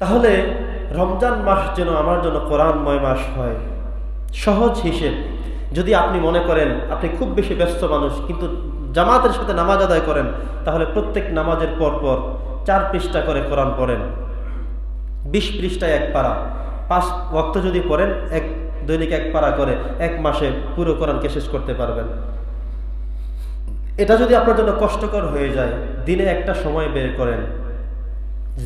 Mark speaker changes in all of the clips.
Speaker 1: তাহলে রমজান মাস যেন আমার জন্য কোরআনময় মাস হয়। সহজ হিসেব। যদি আপনি মনে করেন, আপনি খুব বেশি ব্যস্ত মানুষ, কিন্তু জামাতের সাথে নামাজ আদায় করেন, তাহলে প্রত্যেক নামাজের পর পর চার পৃষ্ঠা করে কোরআন পড়েন। বিশ পৃষ্ঠায় এক পারা। পাঁচ ওয়াক্ত যদি পড়েন, এক দৈনিক এক পারা করে এক মাসে পুরো কোরআনকে শেষ করতে পারবেন। এটা যদি আপনার জন্য কষ্টকর হয়ে যায়, দিনে একটা সময় বের করেন।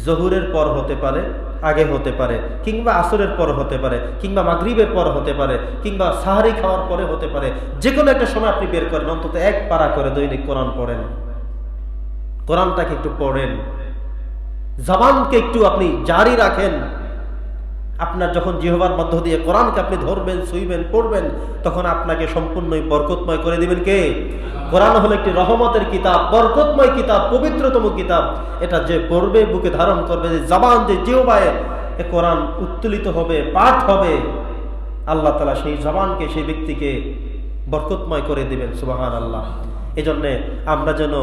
Speaker 1: জহুরের পর হতে পারে, আগে হতে পারে, কিংবা আসরের পর হতে পারে, কিংবা মাগরীবের পর হতে পারে, কিংবা সাহারি খাওয়ার পরে হতে পারে যে কোনো একটা সময় আপনি বের করেন, অন্তত এক পারা করে দৈনিক কোরআন পড়েন। কোরআনটাকে একটু পড়েন। জবানকে একটু আপনি জারি রাখেন। আপনার যখন জিহবার মধ্য দিয়ে কোরআনকে আপনি ধরবেন, শুইবেন, পড়বেন, তখন আপনাকে সম্পূর্ণই বরকতময় করে দিবেন কে? কোরআন হলো একটি রহমতের কিতাব, বরকতময় কিতাব, পবিত্রতম কিতাব। এটা যে পড়বে, বুকে ধারণ করবে, যে জবান যে জিহবায়, এ কোরআন উত্তোলিত হবে, পাঠ হবে। আল্লাহ তালা সেই জবানকে, সেই ব্যক্তিকে বরকতময় করে দিবেন সুবাহান আল্লাহ এজন্যে আমরা যেন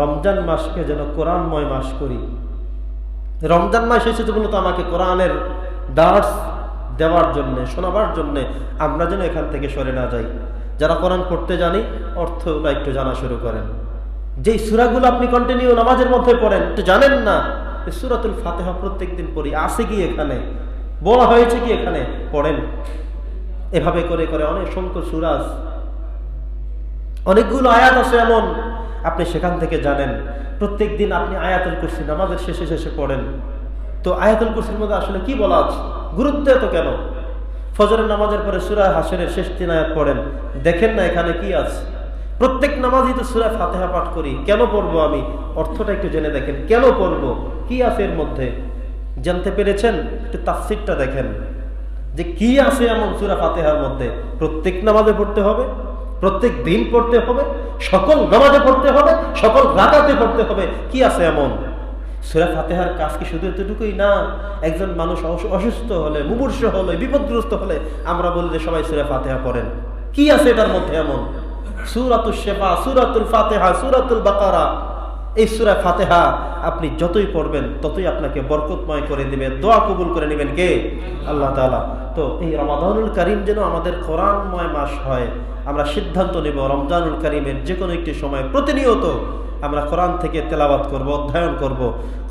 Speaker 1: রমজান মাসকে যেন কোরআনময় মাস করি। রমজান মাস এসেছে মূলত আমাকে কোরআনের দাস দেওয়ার জন্য, শোনাবার জন্য আমরা যেন এখান থেকে সরে না যাই। যারা কোরআন পড়তে জানি অর্থগুলো একটু জানা শুরু করেন। যেই সুরাগুলো আপনি কন্টিনিউ নামাজের মধ্যে পড়েন, একটু জানেন না সুরাতুল ফাতেহা প্রত্যেক দিন পড়ি। আসে কি এখানে? বলা হয়েছে কি এখানে? পড়েন। এভাবে করে করে অনেক সংখ্য সুরাজ অনেকগুলো আয়াত আছে এমন, আপনি সেখান থেকে জানেন। প্রত্যেক দিন আপনি আয়াতুল কুরসি নামাজের শেষে শেষে পড়েন। তো আয়াতুল কুরসির মধ্যে আসলে কি বলা আছে? গুরুত্ব এত কেন? ফজরের নামাজের পরে সুরা হাসরের শেষ তিন আয়াত পড়েন। দেখেন না এখানে কি আছে? প্রত্যেক নামাজই তো সুরা ফাতেহা পাঠ করি। কেন পড়ব আমি? অর্থটা একটু জেনে দেখেন। কেন পড়ব? কি আছে এর মধ্যে? জানতে পেরেছেন? একটু তাফসিরটা দেখেন। যে কি আছে এমন সুরা ফাতেহার মধ্যে? প্রত্যেক নামাজে পড়তে হবে, প্রত্যেক দিন পড়তে হবে, সকল নামাজে পড়তে হবে, সকল রাগাতে পড়তে হবে। কি আছে এমন? সুরা ফাতেহার কাজ কি শুধু এতটুকুই? না, একজন মানুষ অসুস্থ হলে, মুমূর্ষ হলে, বিপদগ্রস্ত হলে, আমরা বলি যে সবাই সুরা ফাতেহা পড়েন। কি আছে এটার মধ্যে এমন? সুরাতুল শেফা, সুরাতুল ফাতেহা, সুরাতুল বাকারা। এই সুরা ফাতেহা আপনি যতই পড়বেন, ততই আপনাকে বরকতময় করে দিবে। দোয়া কবুল করে নেবেন কে? আল্লাহ তাআলা। তো এই রমাদানুল করিম যেন আমাদের কোরআনময় মাস হয়, আমরা সিদ্ধান্ত নেব রমজানুল করিমের যে কোনো একটি সময় প্রতিনিয়ত আমরা কোরআন থেকে তেলাবাত করব, অধ্যয়ন করব,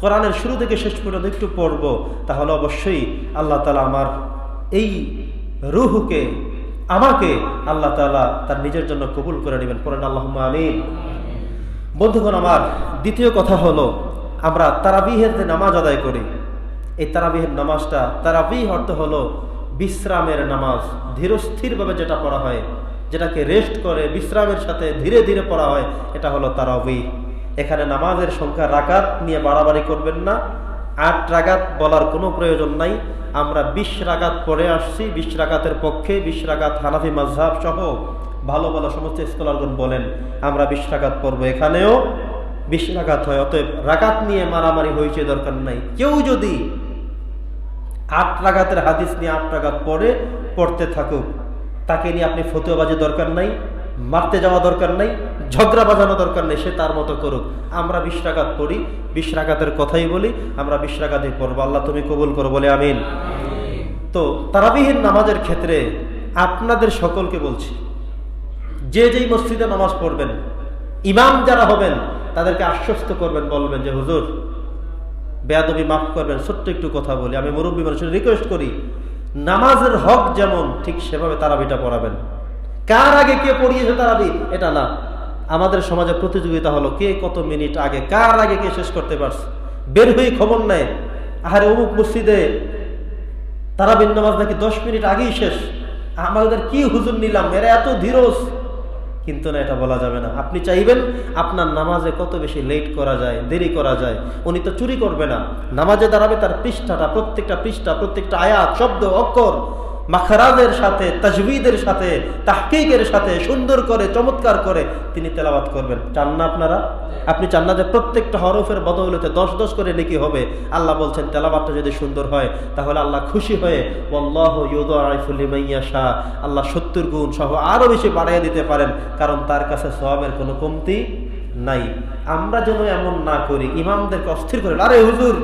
Speaker 1: কোরআনের শুরু থেকে শেষ পর্যন্ত একটু পড়ব, তাহলে অবশ্যই আল্লাহ তালা আমার এই রুহুকে, আমাকে আল্লাহ তালা তার নিজের জন্য কবুল করে নেবেন। পড়েন আল্লাহ আমিন। বন্ধুগণ, আমার দ্বিতীয় কথা হলো, আমরা তারাবিহের যে নামাজ আদায় করি, এই তারাবিহের নামাজটা, তারাবিহ অর্থ হলো বিশ্রামের নামাজ ধীরস্থিরভাবে যেটা পড়া হয়, যেটাকে রেস্ট করে বিশ্রামের সাথে ধীরে ধীরে পড়া হয়, এটা হলো তারাবি এখানে নামাজের সংখ্যা রাকাত নিয়ে বাড়াবাড়ি করবেন না। আট রাগাত বলার কোনো প্রয়োজন নাই। আমরা বিশ রাগাত পড়ে আসছি, বিশ রাগাতের পক্ষে বিশ রাগাত হানাফি মাজহাব সহ ভালো ভালো সমস্ত স্কলারগণ বলেন, আমরা বিশ রাগাত পড়ব এখানেও। বিশ রাগাত হয়, অতএব রাগাত নিয়ে মারামারি হয়েছে দরকার নাই। কেউ যদি আট রাগাতের হাদিস নিয়ে আট রাগাত পড়ে, পড়তে থাকুক, তাকে নিয়ে আপনি ফতুয়াবাজি দরকার নাই। মারতে যাওয়া দরকার নেই, ঝগড়া বাজানো দরকার নেই, সে তার মতো করুক। আমরা বিশ রাগাত পড়ি, বিশ রাগাতের কথাই বলি, আমরা বিশ রাগাতে পড়ব। আল্লাহ তুমি কবুল করো, বলে আমিন। তো তারাবিহীন নামাজের ক্ষেত্রে আপনাদের সকলকে বলছি, যে যেই মসজিদে নামাজ পড়বেন, ইমাম যারা হবেন, তাদেরকে আশ্বস্ত করবেন, বলবেন যে, হুজুর, বেয়াদবি মাফ করবেন, ছোট্ট একটু কথা বলি। আমি মুরব্বী মানুষের রিকোয়েস্ট করি, নামাজের হক যেমন, ঠিক সেভাবে তারাবিটা পড়াবেন। কার আগে কে পড়িয়েছে তারাবি এটা না। আমাদের সমাজে প্রতিযোগিতা হলো কে কত মিনিট আগে, কার আগে কে শেষ করতে পারছে? বের হয়ে খবর নেয়। আহারে, অমুক মসজিদে তারাবিন নামাজ নাকি দশ মিনিট আগেই শেষ। আমাদের কি হুজুর নিলাম? এরা এত ধীরস কিন্তু না, এটা বলা যাবে না। আপনি চাইবেন আপনার নামাজে কত বেশি লেট করা যায়, দেরি করা যায়? উনি তো চুরি করবে না। নামাজে দাঁড়াবে তার পৃষ্ঠাটা, প্রত্যেকটা পৃষ্ঠা, প্রত্যেকটা আয়াত, শব্দ, অক্ষর। মাখারাজের সাথে, তাজবিদের সাথে, তাহকিকের সাথে সুন্দর করে, চমৎকার করে তিনি তেলাবাত করবেন। চান না আপনারা? আপনি চান না যে প্রত্যেকটা হরফের বদৌলতে দশ দশ করে নেকি হবে? আল্লাহ বলছেন তেলাবাতটা যদি সুন্দর হয়, তাহলে আল্লাহ খুশি হয়ে আল্লাহ শাহ আল্লাহ সত্তর গুণ সহ আরও বেশি বাড়াইয়া দিতে পারেন, কারণ তার কাছে সবের কোনো কমতি নাই। আমরা যেন এমন না করি, ইমামদেরকে অস্থির করে, আরে হুজুর,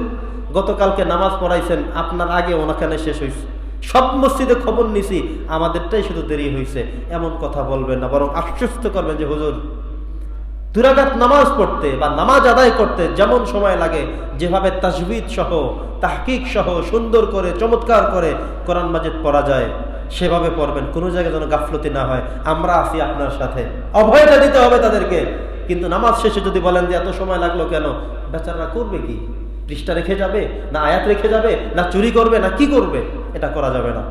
Speaker 1: গতকালকে নামাজ পড়াইছেন, আপনার আগে ওনাখানে শেষ হয়েছে সব মসজিদে খবর নিছি, আমাদেরটাই শুধু দেরি হয়েছে এমন কথা বলবেন না, বরং আশ্বস্ত করবেন যে, হুজুর দুরাগাত নামাজ পড়তে বা নামাজ আদায় করতে যেমন সময় লাগে, যেভাবে তাজবিদ সহ, তাহকিক সহ, সুন্দর করে, চমৎকার করে কোরআন মাজিদ পড়া যায়, সেভাবে পড়বেন। কোনো জায়গায় যেন গাফলতি না হয়। আমরা আছি আপনার সাথে। অভয়টা দিতে হবে তাদেরকে। কিন্তু নামাজ শেষে যদি বলেন যে, এত সময় লাগল কেন? বেচারা করবে কি? পৃষ্ঠা রেখে যাবে, না আয়াত রেখে যাবে, না চুরি করবে, না কি করবে, এটা করা যাবে না।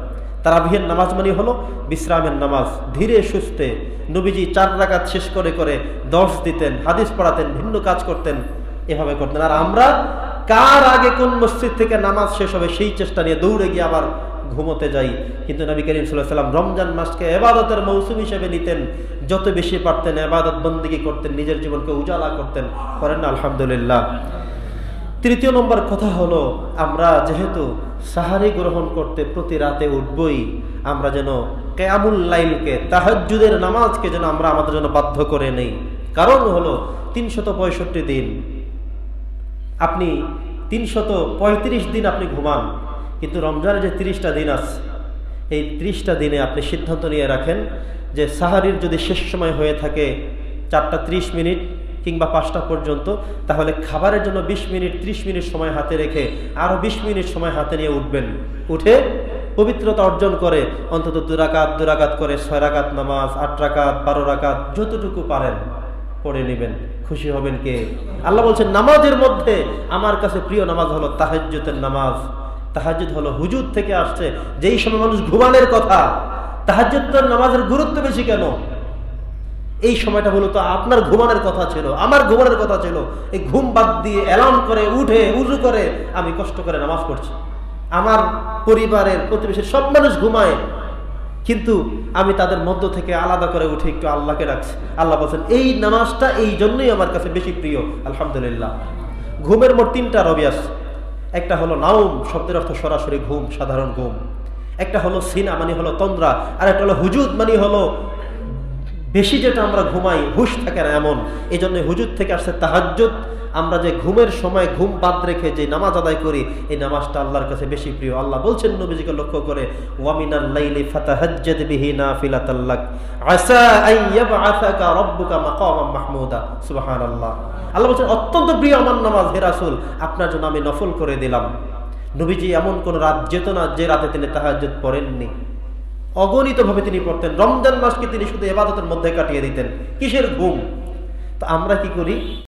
Speaker 1: তারাবিহের নামাজ মানে হলো বিশ্রামের নামাজ, ধীরে সুস্থে নবীজি চার রাকাত শেষ করে করে দশ দিতেন, হাদিস পড়াতেন, ভিন্ন কাজ করতেন, এভাবে করতেন। আর আমরা কার আগে কোন মসজিদ থেকে নামাজ শেষ হবে সেই চেষ্টা নিয়ে দৌড়ে গিয়ে আবার ঘুমোতে যাই। কিন্তু নবী করিম সাল্লাম রমজান মাসকে এবাদতের মৌসুম হিসেবে নিতেন। যত বেশি পারতেন, এবাদত বন্দিগি করতেন, নিজের জীবনকে উজালা করতেন, করেন আলহামদুলিল্লাহ। তৃতীয় নম্বর কথা হলো, আমরা যেহেতু সাহারি গ্রহণ করতে প্রতি রাতে উঠবই, আমরা যেন কেয়ামুল লাইলকে, তাহাজ্জুদের নামাজকে যেন আমরা আমাদের জন্য বাধ্য করে নেই। কারণ হলো তিনশত পঁয়ষট্টি দিন। আপনি তিনশত পঁয়ত্রিশ দিন আপনি ঘুমান, কিন্তু রমজানের যে তিরিশটা দিন আছে, এই ত্রিশটা দিনে আপনি সিদ্ধান্ত নিয়ে রাখেন যে সাহারির যদি শেষ সময় হয়ে থাকে চারটা ত্রিশ মিনিট কিংবা পাঁচটা পর্যন্ত, তাহলে খাবারের জন্য বিশ মিনিট, ত্রিশ মিনিট সময় হাতে রেখে আরও বিশ মিনিট সময় হাতে নিয়ে উঠবেন। উঠে পবিত্রতা অর্জন করে, অন্তত দুরাকাত দুরাকাত করে ছয় রাকাত নামাজ, আট রাকাত, বারো রাকাত, যতটুকু পারেন পড়ে নেবেন। খুশি হবেন কে? আল্লাহ বলছেন, নামাজের মধ্যে আমার কাছে প্রিয় নামাজ হলো তাহাজ্জুতের নামাজ। তাহাজ্জুদ হলো হুজুর থেকে আসছে, যেই সময় মানুষ ঘুমানের কথা। তাহাজ্জুদের নামাজের গুরুত্ব বেশি কেন? এই সময়টা হলো তো আপনার ঘুমানোর কথা ছিল, আমার ঘুমানোর কথা ছিল। এই ঘুম বাদ দিয়ে অ্যালার্ম করে, উঠে, উজু করে আমি কষ্ট করে নামাজ পড়ছি। আমার পরিবারের প্রতিবেশীর সব মানুষ ঘুমায়, কিন্তু আমি তাদের মধ্য থেকে আলাদা করে উঠে একটু আল্লাহকে রাখছি আল্লাহ বলছেন, এই নামাজটা এই জন্যই আমার কাছে বেশি প্রিয়, আলহামদুলিল্লাহ। ঘুমের মোট তিনটা রবি আছে। একটা হলো নাউম শব্দের অর্থ সরাসরি ঘুম, সাধারণ ঘুম। একটা হলো সিনা মানে হলো তন্দ্রা। আর একটা হলো হুজুদ মানে হলো বেশি যেটা আমরা ঘুমাই, হুশ থাকে না এমন। এই জন্য হুজুর থেকে আসছে তাহাজ্জুদ। আমরা যে ঘুমের সময় ঘুম বাদ রেখে যে নামাজ আদায় করি, এই নামাজটা আল্লাহর কাছে বেশি প্রিয়। আল্লাহ বলছেন নবীজিকে লক্ষ্য করে মাহমুদা। আল্লাহ বলছেন, অত্যন্ত প্রিয় আমার নামাজ হে রাসূল, আপনার জন্য আমি নফল করে দিলাম। নবীজি এমন কোন রাত যেত না যে রাতে তিনি তাহাজ্জুদ পড়েননি। অগণিতভাবে তিনি পড়তেন। রমজান মাসকে তিনি শুধু এবাদতের মধ্যে কাটিয়ে দিতেন। কিসের ঘুম? তা আমরা কি করি?